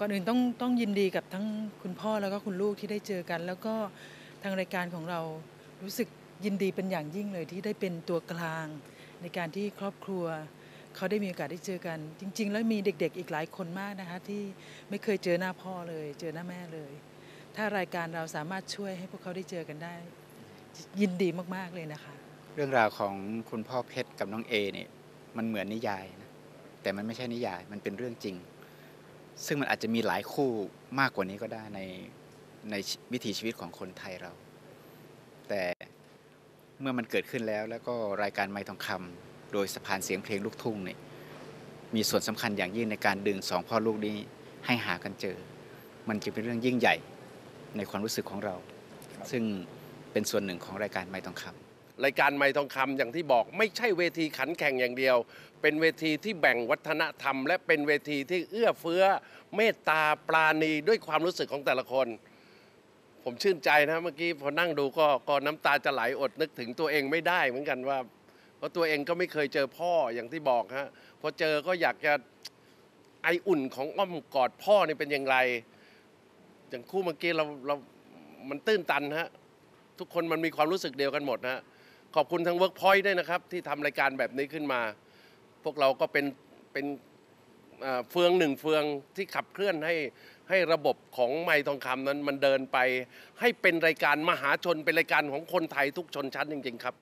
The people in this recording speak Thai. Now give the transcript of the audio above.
ก่อนอื่นต้องต้องยินดีกับทั้งคุณพ่อแล้วก็คุณลูกที่ได้เจอกัน แล้วก็ทางรายการของเรารู้สึกยินดีเป็นอย่างยิ่งเลยที่ได้เป็นตัวกลาง ในการที่ครอบครัวเขาได้มีโอกาสได้เจอกัน จริง ๆ แล้วมีเด็ก ๆ อีกหลายคนมากนะคะที่ไม่เคยเจอหน้าพ่อเลย เจอหน้าแม่เลย ถ้ารายการเราสามารถช่วยให้พวกเขาได้เจอกันได้ ยินดีมากๆเลยนะคะ เรื่องราวของคุณพ่อเพชรกับน้องเอเนี่ยมันเหมือนนิยายนะแต่มันไม่ใช่นิยายมันเป็นเรื่องจริง ซึ่งมันอาจจะมีหลายคู่มากกว่านี้ก็ได้ในในวิถีชีวิตของคนไทยเรา แต่เมื่อมันเกิดขึ้นแล้ว แล้วก็รายการไม้ทองคำโดยสะพานเสียงเพลงลูกทุ่งเนี่ยมีส่วนสำคัญอย่างยิ่งในการดึงสองพ่อลูกนี้ให้หากันเจอ มันจะเป็นเรื่องยิ่งใหญ่ในความรู้สึกของเรา ซึ่งเป็นส่วนหนึ่งของรายการไม้ทองคำ รายการไม่ทองคำอย่างที่บอก ไม่ใช่เวทีขันแข่งอย่างเดียว เป็นเวทีที่แบ่งวัฒนธรรม และเป็นเวทีที่เอื้อเฟื้อ เมตตาปราณีด้วยความรู้สึกของแต่ละคน ผมชื่นใจนะเมื่อกี้พอนั่งดูก็ก็น้ำตาจะไหลอดนึกถึงตัวเองไม่ได้เหมือนกันว่าเพราะตัวเองก็ไม่เคยเจอพ่ออย่างที่บอกฮะพอเจอก็อยากจะไออุ่นของอ้อมกอดพ่อนี่เป็นอย่างไร อย่างคู่เมื่อกี้เราเรามันตื้นตันฮะทุกคนมันมีความรู้สึกเดียวกันหมดนะฮะ ขอบคุณทางเวิร์กพอยต์ด้วยนะครับ ที่ทำรายการแบบนี้ขึ้นมา พวกเราก็เป็นเป็นเอ่อเฟืองหนึ่งเฟืองที่ขับเคลื่อนให้ให้ระบบของไม้ทองคำนั้นมันเดินไป ให้เป็นรายการมหาชนเป็นรายการของคนไทยทุกชนชั้นจริงๆครับ